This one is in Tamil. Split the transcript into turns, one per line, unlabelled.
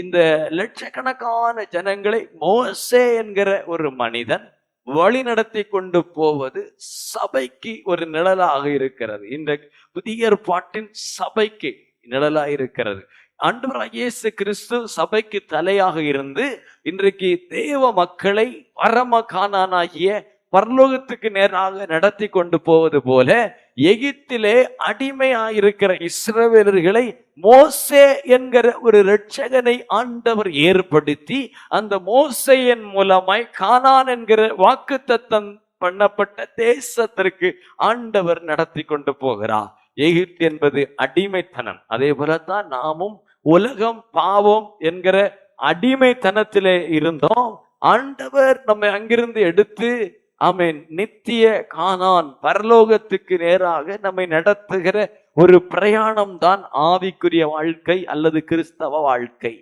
இந்த லட்சக்கணக்கான ஜனங்களை மோசே என்கிற ஒரு மனிதன் வழி நடத்தி கொண்டு போவது சபைக்கு ஒரு நிழலாக இருக்கிறது. இந்த புதிய பாட்டின் சபைக்கு நிழலாக இருக்கிறது. ஆண்டவராக இயேசு கிறிஸ்து சபைக்கு தலையாக இருந்து இன்றைக்கு தேவ மக்களை பரம காணானாகிய பரலோகத்துக்கு நேராக நடத்தி கொண்டு போவது போல எகிப்திலே அடிமையாயிருக்கிற இஸ்ரவேலர்களை மோசே என்கிற ஒரு இரட்சகனை ஆண்டவர் ஏற்படுத்தி அந்த மோசையின் மூலமாய் கானான் என்கிற வாக்குத்தத்தம் பண்ணப்பட்ட தேசத்திற்கு ஆண்டவர் நடத்தி கொண்டு போகிறார். எகிப்து என்பது அடிமைத்தனம். அதே போலத்தான் நாமும் உலகம் பாவம் என்கிற அடிமைத்தனத்திலே இருந்தோம். ஆண்டவர் நம்மை அங்கிருந்து எடுத்து ஆமென். நித்திய காணான் பரலோகத்துக்கு நேராக நம்மை நடத்துகிற ஒரு பிரயாணம் தான் ஆவிக்குரிய வாழ்க்கை அல்லது கிறிஸ்தவ வாழ்க்கை.